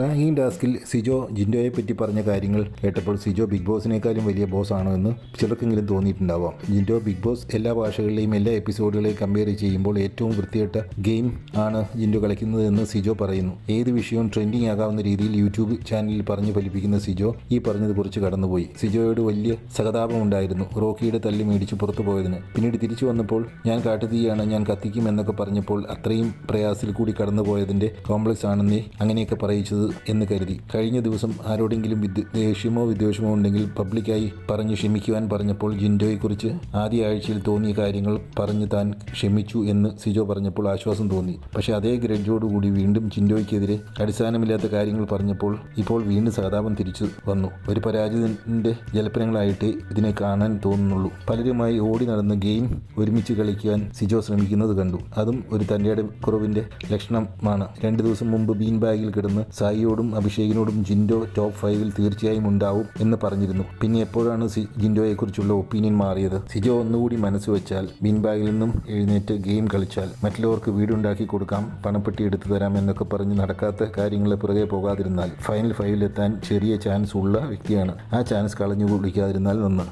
Ranking ടാസ്കിൽ സിജോ ജിൻഡോയെ പറ്റി പറഞ്ഞ കാര്യങ്ങൾ കേട്ടപ്പോൾ സിജോ ബിഗ് ബോസിനേക്കാളും വലിയ ബോസ് ആണോ എന്ന് ചിലർക്കെങ്കിലും തോന്നിയിട്ടുണ്ടാവാം. ജിൻഡോ ബിഗ് ബോസ് എല്ലാ ഭാഷകളിലെയും എല്ലാ എപ്പിസോഡുകളെയും കമ്പയർ ചെയ്യുമ്പോൾ ഏറ്റവും വൃത്തികെട്ട ഗെയിം ആണ് ജിൻഡോ കളിക്കുന്നത് എന്ന് സിജോ പറയുന്നു. ഏത് വിഷയവും ട്രെൻഡിങ് ആകാവുന്ന രീതിയിൽ യൂട്യൂബ് ചാനലിൽ പറഞ്ഞു ഫലിപ്പിക്കുന്ന സിജോ ഈ പറഞ്ഞത് കുറിച്ച് കടന്നുപോയി. സിജോയോട് വലിയ സഹതാപമുണ്ടായിരുന്നു. റോക്കിയുടെ തല്ലി മേടിച്ച് പുറത്തു പോയതിന്. പിന്നീട് തിരിച്ചു വന്നപ്പോൾ ഞാൻ കാട്ടുതീയാണ് ഞാൻ കത്തിക്കും എന്നൊക്കെ പറഞ്ഞപ്പോൾ അത്രയും പ്രയാസത്തിൽ കൂടി കടന്നുപോയതിന്റെ കോംപ്ലക്സ് ആണെന്നേ അങ്ങനെയൊക്കെ പറയിച്ചത് എന്ന് കരുതി. കഴിഞ്ഞ ദിവസം ആരോടെങ്കിലും വിദ്യ ദേഷ്യമോ വിദ്വേഷമോ ഉണ്ടെങ്കിൽ പബ്ലിക്കായി പറഞ്ഞ് ക്ഷമിക്കുവാൻ പറഞ്ഞപ്പോൾ ജിൻഡോയെക്കുറിച്ച് ആദ്യ ആഴ്ചയിൽ തോന്നിയ കാര്യങ്ങൾ പറഞ്ഞ് താൻ ക്ഷമിച്ചു എന്ന് സിജോ പറഞ്ഞപ്പോൾ ആശ്വാസം തോന്നി. പക്ഷേ അതേ ഗ്രഡ്ജോടുകൂടി വീണ്ടും ജിൻഡോയ്ക്കെതിരെ അടിസ്ഥാനമില്ലാത്ത കാര്യങ്ങൾ പറഞ്ഞപ്പോൾ ഇപ്പോൾ വീണ്ടും സഹതാപം തിരിച്ചു വന്നു. ഒരു പരാജയത്തിന്റെ ജലപ്പനങ്ങളായിട്ട് ഇതിനെ കാണാൻ തോന്നുന്നുള്ളൂ. പലരുമായി ഓടി നടന്ന് ഗെയിം ഒരുമിച്ച് കളിക്കുവാൻ സിജോ ശ്രമിക്കുന്നത് കണ്ടു. അതും ഒരു തന്റെ കുറവിന്റെ ലക്ഷണമാണ്. രണ്ട് ദിവസം മുമ്പ് ബീൻ ബാഗിൽ കിടന്ന് സായിയോടും അഭിഷേകിനോടും ജിൻഡോ ടോപ്പ് ഫൈവിൽ തീർച്ചയായും ഉണ്ടാവും എന്ന് പറഞ്ഞിരുന്നു. പിന്നെ എപ്പോഴാണ് ജിൻഡോയെക്കുറിച്ചുള്ള ഒപ്പീനിയൻ മാറിയത്? സിജോ ഒന്നുകൂടി മനസ്സ് വെച്ചാൽ ബിൻബാഗിൽ നിന്നും എഴുന്നേറ്റ് ഗെയിം കളിച്ചാൽ മറ്റുള്ളവർക്ക് വീടുണ്ടാക്കി കൊടുക്കാം പണപ്പെട്ടി എടുത്തു തരാം എന്നൊക്കെ പറഞ്ഞ് നടക്കാത്ത കാര്യങ്ങളെ പുറകെ പോകാതിരുന്നാൽ ഫൈനൽ ഫൈവിലെത്താൻ ചെറിയ ചാൻസ് ഉള്ള വ്യക്തിയാണ്. ആ ചാൻസ് കളഞ്ഞു കുടിക്കാതിരുന്നാൽ നന്ന്.